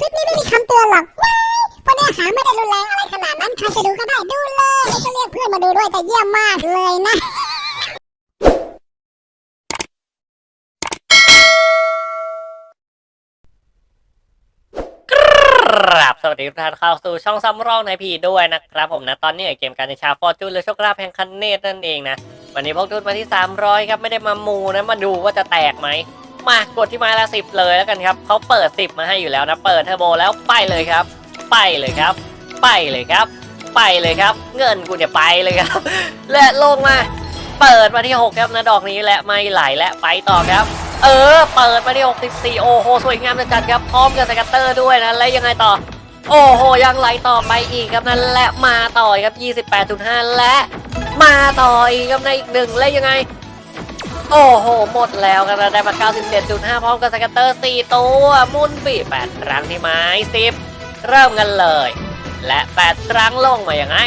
คลิปนี้ไม่มีคำเตือนหรอกว้ายเพราะเนื้อหาไม่ได้รุนแรงอะไรขนาดนั้นใครจะดูก็ได้ดูเลยแล้วก็เรียกเพื่อนมาดูด้วยแต่เยี่ยมมากเลยนะ ครับสวัสดีทุกท่านเข้าสู่ช่องซัมรองในพีด้วยนะครับผมนะ ตอนนี้เกมการในชาฟอร์จูนหรือโชคลาภแห่งคันเนตนั่นเองนะ วันนี้พกทุนมาที่ 300 ครับ ไม่ได้มามูนะ มาดูว่าจะแตกไหม มากดที่ไม้ละสิบเลยแล้วกันครับเขาเปิด10มาให้อยู่แล้วนะ เปิดเทอร์โบแล้วไปเลยครับ ไปเลยครับ ไปเลยครับ ไปเลยครับ เงินกูเนี่ยไปเลยครับ และลงมา เปิดมาที่ 6 ครับนะดอกนี้และไม่ไหลและไปต่อครับ เออ เปิดมาที่ 64 โอ้โหสวยงามจัดๆครับพร้อมกับสกัตเตอร์ด้วยนะแล้วยังไงต่อโอ้โห ยังไหลต่อไปอีกครับนั่นและมาต่อครับ 28.5 และ มาต่ออีกครับในอีกหนึ่งและยังไง โอ้โห หมดแล้วครับได้มา 97.5 พร้อมกับสกัตเตอร์ 4 ตัว มุนปี8ครั้งที่ไม้10 เริ่มกันเลย และ 8 ครั้งลงมาอย่างไง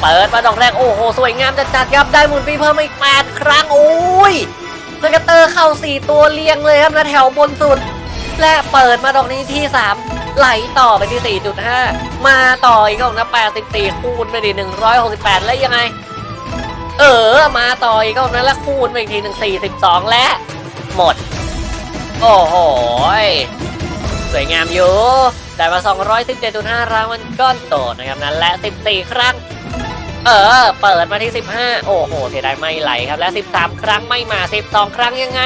เปิดมาดอกแรก โอ้โห สวยงามจัดๆครับ ได้มุนฟีเพิ่มอีก 8 ครั้งโอ้ยสกัตเตอร์เข้า 4 ตัวเรียงเลยครับนะแถวบนสุด และเปิดมาดอกนี้ที่ 3ไหลต่อไปที่ 4.5 มาต่ออีกของนะ84คูณไปดิ168 แล้วยังไง เออ มาต่ออีกของนั้นแล้วคูณไปอีกทีหนึ่ง42และ หมด โอ้โหสวยงามอยู่ ได้มา 217.5 รางวัลก้อนโตนะครับนั้นและ 14 ครั้ง เออ เปิดมาที่ 15 โอ้โหเสียดายไม่ไหลครับ และ 13 ครั้งไม่มา 12 ครั้งยังไง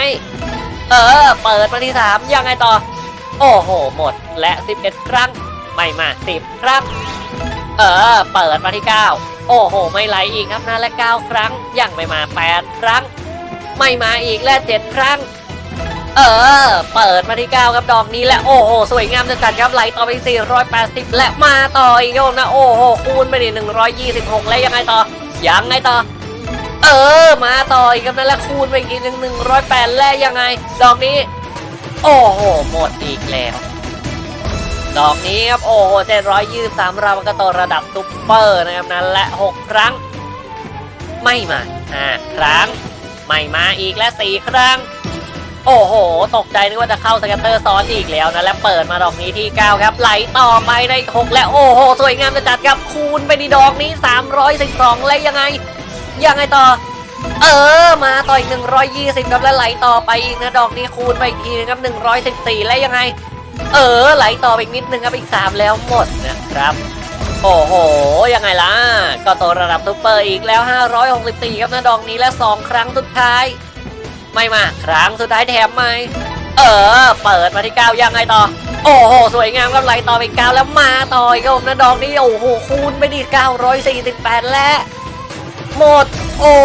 เออ เปิดมาที่ 3 ยังไงต่อ โอ้โห หมดและ 11 ครั้ง ไม่มา 10 ครั้ง เออ เปิดมาที่ 9 โอ้โห ไม่ไหลอีกครับนะและ 9 ครั้ง ยังไม่มา 8 ครั้ง ไม่มาอีกและ 7 ครั้ง เออ เปิดมาที่ 9 ครับดอกนี้และโอ้โห สวยงามจัดๆครับไหลต่อไป 480 และมาต่ออีกโยมนะ โอ้โห คูณไปดิ126 และยังไงต่อ ยังไงต่อเออ มาต่ออีกครับนั่นแหละคูณไปอีกทีหนึ่งหนึ่งร้อยแปดแล้วยังไง ดอกนี้ โอ้โห หมดอีกแล้ว ดอกนี้ครับโอ้โหเจ็ดร้อยยี่สามราวก็โตระดับซุปเปอร์นะครับนั่นและหกครั้ง ไม่มาห้าครั้ง ไม่มาอีกและสี่ครั้ง โอ้โห ตกใจนึกว่าจะเข้าสแกตเตอร์ซ้อนอีกแล้วนะและเปิดมาดอกนี้ที่ 9 ครับ ไหลต่อไปได้6และโอ้โห สวยงามจะจัดครับคูณไปดีดอกนี้ 312และยังไง ยังไงต่อเออ มาต่ออีก120 ครับแล้วไหลต่อไปอีกนะดอกนี้คูณไปอีกทีนึงครับ114 และยังไง เออ ไหลต่อไปอีกนิดนึงครับอีก3แล้วหมดนะครับ โอ้โห ยังไงล่ะ ก็โตระดับซุปเปอร์อีกแล้ว 564 ครับนะดอกนี้และ 2 ครั้งสุดท้าย ไม่มา ครั้งสุดท้ายแถมไหม เออ เปิดมาที่9ยังไงต่อ โอ้โห สวยงามครับไหลต่อไปอีก9แล้วมาต่ออีกครับนะดอกนี้ โอ้โห คูณไปดิ948 และ หมด โอ้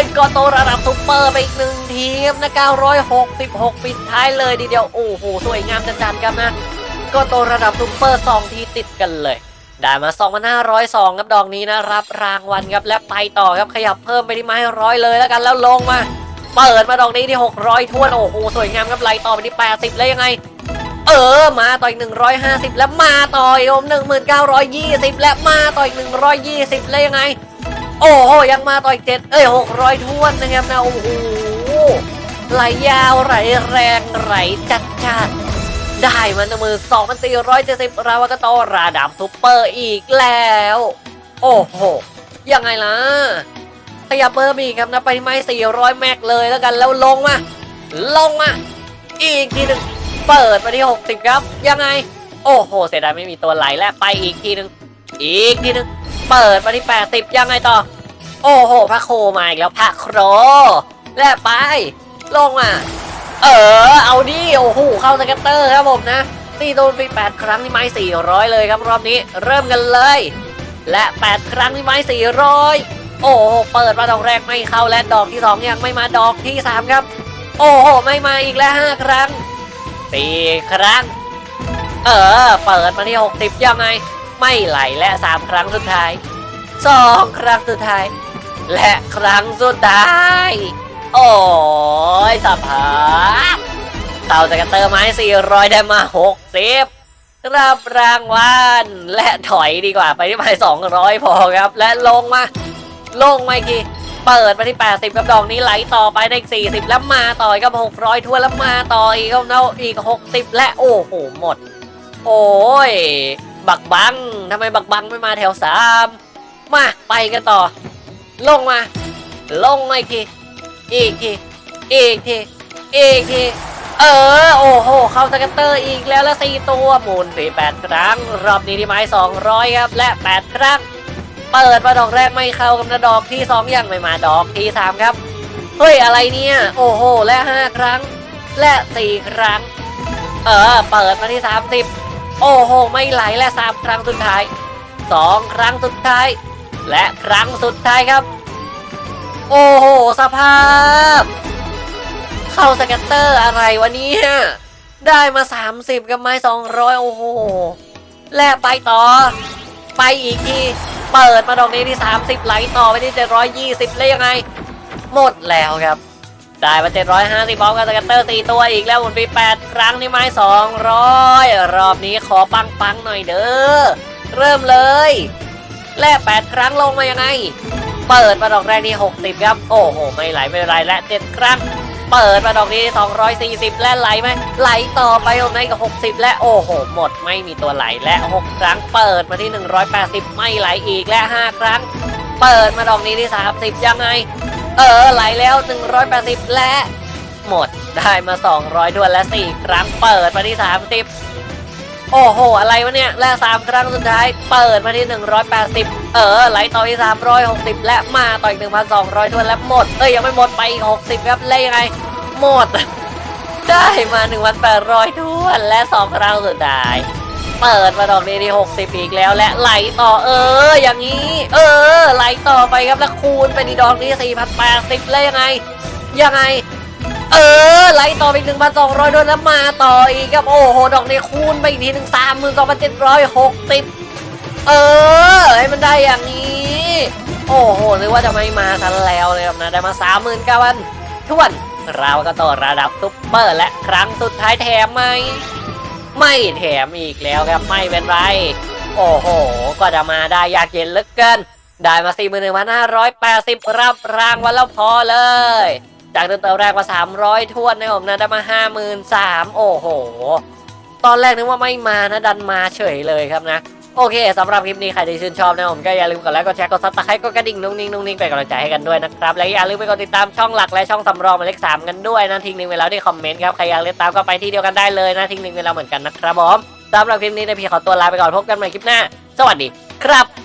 ยก็โตระดับซุปเปอร์ไปอีกหนึ่งทีครับนะ 966 ปิดท้ายเลยทีเดียว โอ้โห สวยงามจัดๆครับนะ ก็โตระดับซุปเปอร์สองทีติดกันเลย ได้มา 2,502ครับดอกนี้นะ รับรางวัลครับ และไปต่อครับขยับเพิ่มไปที่ไม้ร้อยเลยแล้วกันแล้วลงมาเปิดมาดอกนี้ที่ 600ทวนโอ้โหสวยงามครับไหลต่อไปที่ 80 แล้วยังไง เออ มาต่ออีก 150 แล้วมาต่ออีก1920 และมาต่ออีก 120 แล้วยังไง โอ้โหยังมาต่ออีกเจ็ดเอ้ย600ทวนนะครับนะโอ้โหไหลยาวไหลแรงไหลจัดจัดได้มันมือ2,470ราวากาโตระดับซุปเปอร์อีกแล้ว โอ้โหยังไงล่ะขยับเพิ่มอีกครับนะไปที่ไม้400แม็กเลยแล้วกันแล้วลงมาลงมาอีกทีหนึ่งเปิดมาที่60ครับ ยังไง โอ้โห เสียดายไม่มีตัวไหลและไปอีกทีหนึ่งอีกทีหนึ่ง เปิดมาที่80ยังไงต่อ โอ้โห พระโคมาอีกแล้วพระโครและไป ลงมาเออ เอาดิโอ้โหเข้าสแกตเตอร์ครับผมนะตีโดนไป8ครั้งที่ไม้400เลยครับรอบนี้เริ่มกันเลย และ8ครั้งที่ไม้400โอ้โหเปิดมาดอกแรกไม่เข้าและดอกที่2ยังไม่มาดอกที่3ครับ โอ้โหไม่มาอีกแล้ว5ครั้ง4ครั้ง เออ เปิดมาที่60ยังไง ไม่ไหลและ3ครั้งสุดท้าย2ครั้งสุดท้าย และครั้งสุดท้าย โอ้ยสภาพเต่าสกัตเตอร์ไม้400 ได้มา60รับรางวัลและถอยดีกว่าไปที่ไม้200 พอครับ และลงมา ลงมาอีกเปิดมาที่ 80กับดอกนี้ไหลต่อไปได้40 แล้วมาต่ออีกกับ600 ทั่วนแล้วมาต่ออีกก็เนาอีก 60 และโอ้โหหมด โอ้ย บักบังทำไมบักบังไม่มาแถวสามมาไปกันต่อ ลงมา ลงมาอีกทีอีกทีอีกทีอีกทีเออ โอ้โห เข้าสกัตเตอร์อีกแล้วละสี่ตัวหมุนสี่แปดครั้ง รอบนี้ที่ไม้สองร้อยครับ และแปดครั้ง เปิดมาดอกแรกไม่เข้ากับนะดอกที่สองยังไม่มาดอกที่สามครับ เฮ้ย อะไรเนี่ย โอ้โห และห้าครั้ง และสี่ครั้ง เออ เปิดมาที่สามสิบ โอ้โห ไม่ไหลและสามครั้งสุดท้ายสองครั้งสุดท้าย และครั้งสุดท้ายครับ โอ้โห สภาพ เข้าสแกตเตอร์อะไรวะเนี่ยได้มา 30 กับไม้ 200 โอ้โห และไปต่อ ไปอีกที เปิดมาดอกนี้ที่ 30 ไหลต่อไปที่720 เลยยังไง หมดแล้วครับ ได้มา750พร้อมกับสแกตเตอร์4ตัวอีกแล้วหมุนไป8ครั้งนี่ไม้200 รอบนี้ขอปังปังๆหน่อยเด้อ เริ่มเลย แลก8ครั้งลงมายังไง เปิดมาดอกแรกที่60ครับ โอ้โห ไม่ไหลไม่ไรและ7ครั้ง เปิดมาดอกนี้ 240 และไหลไหมไหลต่อไปตรงไหนกับ 60 และโอ้โห หมดไม่มีตัวไหลและ 6 ครั้ง เปิดมาที่ 180 ไม่ไหลอีกและ 5 ครั้ง เปิดมาดอกนี้ที่ 30 ยังไง เออไหลแล้ว 180 และ หมดได้มา 200 ด้วยและ 4 ครั้งเปิดมาที่ 30 โอ้โห อะไรวะเนี่ย และ 3 ครั้งสุดท้าย เปิดมาที่ 180 เออ ไหลต่อที่ 360 และมาต่ออีก 1,200ด้วยและหมด เอ้ย ยังไม่หมดไปอีก 60 ครับ แล้วยังไง หมด ได้มา 1,800ด้วยและ 2 ครั้งสุดท้าย เปิดมาดอกนี้ที่60 อีกแล้วและไหลต่อเออ อย่างนี้ เออ ไหลต่อไปครับแล้วคูณไปที่ดอกนี้4,080แล้วยังไง ยังไง เออ ไหลต่อไป1,200ด้วยแล้วมาต่ออีกครับโอ้โหดอกนี้คูณไปอีกทีหนึ่ง32,760 เออ ให้มันได้อย่างนี้ โอ้โหนึกว่าจะไม่มาทันแล้วเลยครับนะได้มา39,000ทวนเราก็ต่อระดับซุปเปอร์และครั้งสุดท้ายแถมไหม ไม่แถมอีกแล้วครับไม่เป็นไร โอ้โห ก็จะมาได้ยากเย็นเหลือเกิน ได้มา41,580รับรางวัลแล้วพอเลย จากเดิมเติมแรกมา300ทวนนะผมนะได้มา53โอ้โห ตอนแรกนึกว่าไม่มานะดันมาเฉยเลยครับนะ โอเคสำหรับคลิปนี้ใครที่ชื่นชอบนะผมก็อย่าลืมกดไลค์กดแชร์กดซับสไครต์กดกระดิ่งนุ่งนิ่งนุ่งนิ่งเป็นกำลังใจให้กันด้วยนะครับและอย่าลืมไปกดติดตามช่องหลักและช่องสำรองหมายเลขสามกันด้วยนะทิ้งหนึ่งไว้แล้วที่คอมเมนต์ครับใครอยากเล่นตามก็ไปที่เดียวกันได้เลยนะทิ้งหนึ่งไว้แล้วเหมือนกันนะครับผมสำหรับคลิปนี้ในพี่ขอตัวลาไปก่อนพบกันใหม่คลิปหน้า สวัสดีครับ